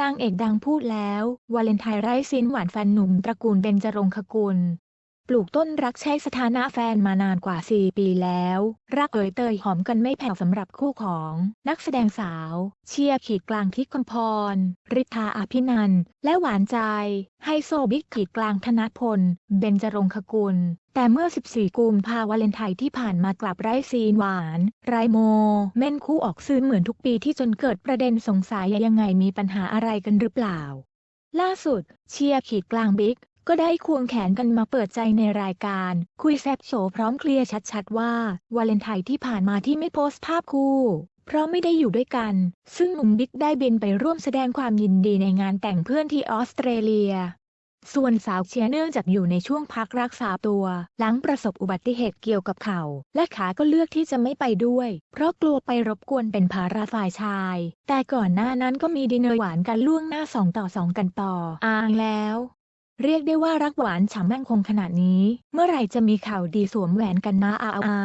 นางเอกดังพูดแล้ว วาเลนไทน์ไร้ซินหวานแฟนหนุ่มตระกูลเบญจรงคกุล ปลูกต้นรักใช้สถานะแฟนมานานกว่า 4 ปีแล้ว รักเอ่ยเตยหอมกันไม่แผ่วสำหรับคู่ของนักแสดงสาว เชียร์ขีดกลางทิศคำพร ริธาอภินันและหวานใจ ไฮโซบิ๊กขีดกลางธนพล เบญจรงคกุล แต่เมื่อ 14 กุมภาวาเลนไทน์ที่ผ่านมากลับไร้ซีนหวาน ไรโม เม่นคู่ออกซื้อเหมือนทุกปีที่จนเกิดประเด็นสงสัยยังไงมีปัญหาอะไรกันหรือเปล่าล่าสุด เชียร์ขีดกลางบิ๊ก ก็ได้ควงแขนกันมาเปิดใจในรายการ คุยแซบโชว์พร้อมเคลียร์ชัดๆว่า วาเลนไทน์ที่ผ่านมาที่ไม่โพสต์ภาพคู่ เพราะไม่ได้อยู่ด้วยกัน ซึ่งหนุ่มบิ๊กได้บินไปร่วมแสดงความยินดีในงานแต่งเพื่อนที่ออสเตรเลีย ส่วนสาวเชียร์เนื่องจากอยู่ในช่วงพักรักษาตัว หลังประสบอุบัติเหตุเกี่ยวกับเข่า และขาก็เลือกที่จะไม่ไปด้วย เพราะกลัวไปรบกวนเป็นภาระฝ่ายชาย แต่ก่อนหน้านั้นก็มีดินเนอร์หวานกันล่วงหน้าสองต่อสองกันต่ออ้างแล้ว เรียกได้ว่ารักหวานฉ่ำแม่งคงขนาดนี้ เมื่อไหร่จะมีข่าวดีสวมแหวนกันนะอาอา